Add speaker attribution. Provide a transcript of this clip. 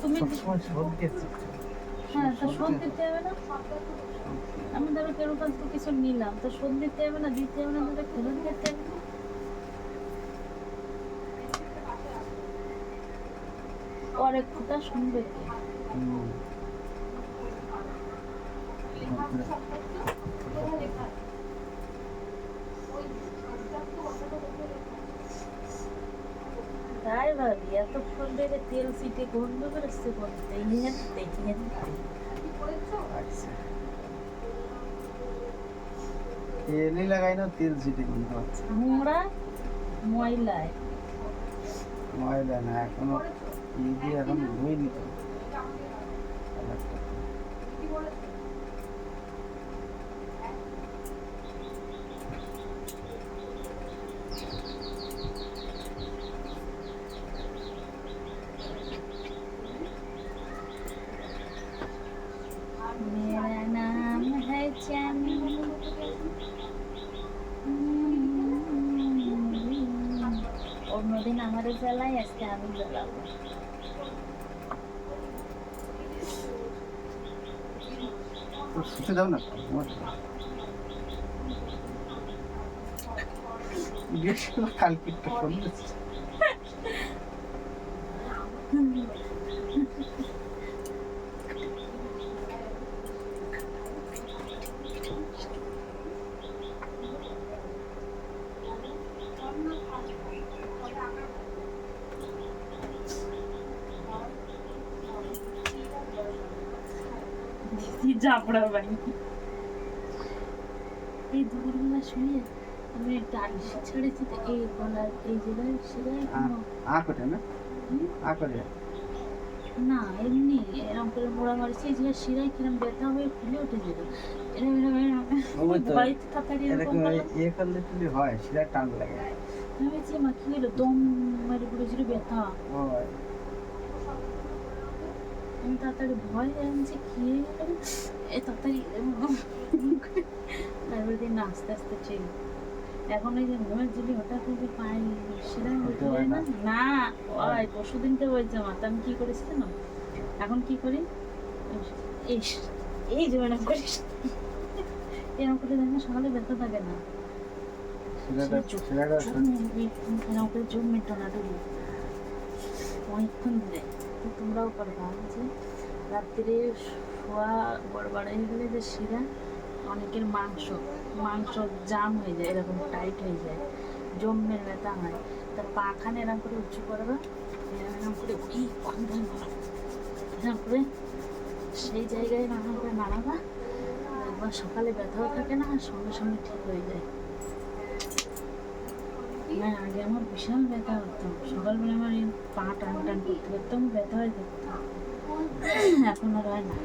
Speaker 1: তুমি
Speaker 2: সবসময় শোধ
Speaker 1: হ্যাঁ তো শোধ দিতে হবে না? আমি ধরো কেউ কাছ থেকে কিছু নিলাম তো শোধ দিতে হবে না দিতে হবে না ধরো ফেরত দিতে হবে। না পরের কথা শুনবে কে? তাই ভাবি এতক্ষণ ধরে তেল সিটে গন্ধ বেরোচ্ছে বলতে নিয়ে দেখি
Speaker 2: আচ্ছা। তেলই লাগাই না তেল ছিটে গন্ধ হচ্ছে
Speaker 1: নোংরা ময়লায়।
Speaker 2: ময়লা না এখনও এখন ধুইনি তো।
Speaker 1: অন্যদিন আমারও জ্বালায় আজকে আমি জ্বালাবো
Speaker 2: তো শুতে দাও না। কালকে একটা ফোন
Speaker 1: জাপড়া বাড়ি এই দুপুরবেলা শুয়ে আমি একটা ছেড়েছি তো এই গলার এই জায়গায় সেলাই এখনও
Speaker 2: আ না?
Speaker 1: হুম?
Speaker 2: আ
Speaker 1: না এমনি এরকম করে মোড়া মারছি এই জায়গায় শিরায় কিরম ব্যথা হয়ে ফুলে উঠে যেত এরকম এরকম বাড়িতে তাড়াতাড়ি এরকম
Speaker 2: ইয়ে করলে তুলি হয় সেটা টান লাগে।
Speaker 1: আমি বলছি মা কি হলো? দম মেরে পড়েছিল ব্যথা।
Speaker 2: ওই
Speaker 1: আমি তাড়াতাড়ি ভয় জানছি কি হয়ে গেল এ তাড়াতাড়ি তারপরে দিন আস্তে আস্তে ঠিক এখন ওই যে ঘুমের যদি হঠাৎ করে পাই সেটা
Speaker 2: হতে
Speaker 1: হয়
Speaker 2: হয়
Speaker 1: না?
Speaker 2: না।
Speaker 1: ওই পরশু দিনকে মা তা আমি কি করেছি না এখন কি করি? এই এই যে ম্যাডাম করিস এরকম করে দেখেন সকালে ব্যথা থাকে না। এরকম করে চোখ মেটো না ডুবি অনেকক্ষণ ধরে। তোমরাও করবা যে রাত্রে শোয়া গড়বড় হয়ে গেলে যে শিরা, অনেকের মাংস মাংস জাম হয়ে যায়, এরকম টাইট হয়ে যায় জমের ব্যথা হয়। তার পাখানে এরকম করে উঁচু করবা এরকম করে কন্ধন এরকম করে সেই জায়গায় এরকম করে নাড়াবা, একবার সকালে ব্যথাও থাকে না, সঙ্গে সঙ্গে ঠিক হয়ে যায়। না আগে আমার বিশাল ব্যথা হতো। সকালবেলা আমার পা টান টান করতে করতে আমার ব্যথা হয়ে যেত। এখন আর হয় না।